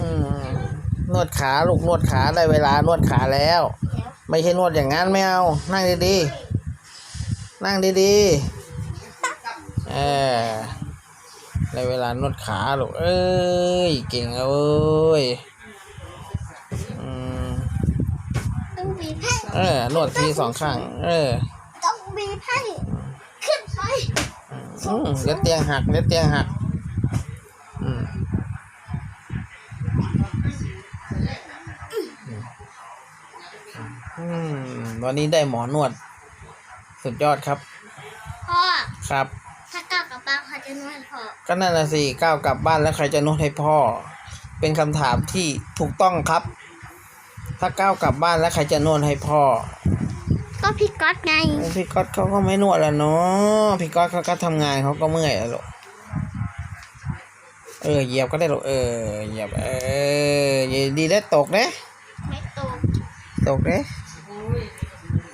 อืมนวดขาลูกนวดขาได้เวลานวดขาแล้ว ไม่ใช่นวดอย่างนั้นไม่เอา นั่งดีๆ นั่งดีๆ เออได้เวลานวดขาลูกเอ้ยเก่งเอาเว้ยอืมต้องบีบให้เออนวดทีสองข้างเออต้องบีบให้ขึ้นไปอืมเดี๋ยวเตียงหักเดี๋ยวเตียงหัก อืม อืมวันนี้ได้หมอนวด สุดยอดครับ พ่อ ครับ ถ้าก้าวกับบ้านเขาจะนวดพ่อก็นั่นน่ะสิก้าวกลับบ้านแล้วใครจะนวดให้พ่อ เป็นคำถามที่ถูกต้องครับ ถ้าก้าวกลับบ้านแล้วใครจะนวดให้พ่อ ก็พี่ก๊อตไง พี่ก๊อตเขาก็ไม่นวดแล้วเนาะพี่ก๊อตเขาก็ทำงานเขาก็เมื่อยแล้วลูกเออเหยียบก็ได้ลูกเออเหยียบเออ เหยียบดีได้วตกเด้ไม่ตกตกเด้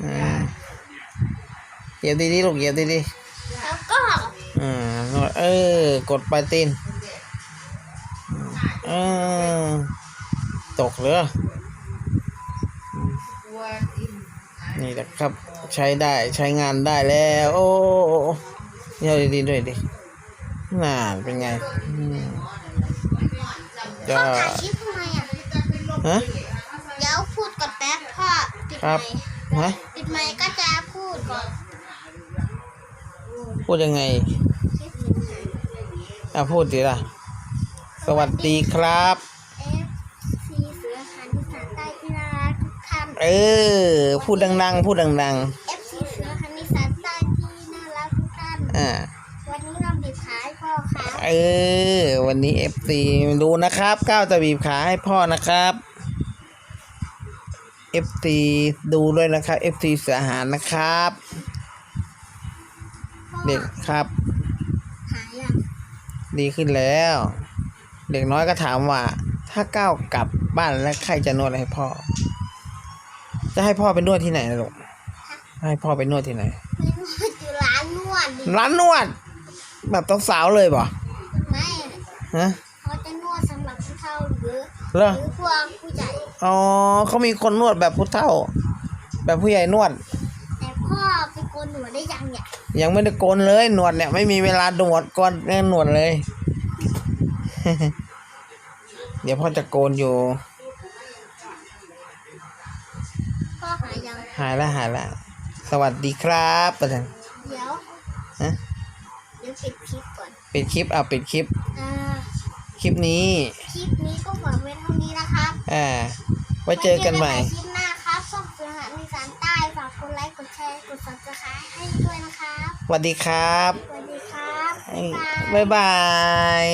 อ่าเหยียบดีๆลูกเหยียบดีแล้วก็ๆอ่านวดเออ กดปลายตีนเออตกเลยนี่แหละครับ ใช้ได้ใช้งานได้แล้ว โอ้เดี๋ยวดีๆด้วยดิน่าเป็นไงอืมพ่จะอถ่ายคลิปทำไมอะ ฮะเดี๋ยวพูดก่อนแป๊บพ่อปิดครับไมค์ฮะปิดไมค์ก็จะพูดก่อนพูดยังไงอะพูดดีล่ะ สวัสดีครับ เอฟซีเสือหันอีสานใต้ที่น่ารักทุกท่านเออ พูดดังๆ พูดดังเอฟซีเสือหันอีสานใต้ที่น่ารักทุกท่านๆ อ่า วันนี้เราบีบขาให้พ่อครับ เออ วันนี้เอฟซีดูนะครับก้าวจะบีบขาให้พ่อนะครับ เอฟซีดูด้วยนะครับเอฟซีเสือหารนะครับพ่อเด็กครับ หายยังดีขึ้นแล้ว เด็กน้อยก็ถามว่า ถ้าก้าวกลับบ้านแล้วใครจะนวดให้พ่อ จะให้พ่อไปนวดที่ไหนนะลูกให้พ่อไปนวดที่ไหน ไม่นวดอยู่ร้านนวดดิร้านนวด แบบต้องสาวเลยป่ะไม่ฮะเขาจะนวดสำหรับผู้เฒ่าหรือเหรอหรือพวกผู้ใหญ่ อ๋อเขามีคนนวดแบบผู้เฒ่า แบบผู้ใหญ่นวด แต่พ่อไปโกนหนวดได้ยังเนี่ยยังไม่ได้โกนเลยหนวดเนี่ยไม่มีเวลาหนวดก้อนแน่หนวดเลย เดี๋ยวพ่อจะโกนอยู่ พ่อหายยังหายแล้วหายแล้วสวัสดีครับประธานเดี๋ยวฮะเดี๋ยวปิดคลิปก่อนปิดคลิปอะปิดคลิป อ่าคลิปนี้ คลิปนี้ก็ฝากไว้เท่านี้นะครับ อ่า ไว้เจอกันใหม่ไว้เจอคลิปหน้าครับช่องเสือหาอีสานใต้ฝากกดไลค์กดแชร์กด subscribe ให้ด้วยนะครับสวัสดีครับ สวัสดีครับ บ๊ายบายบ๊ายบาย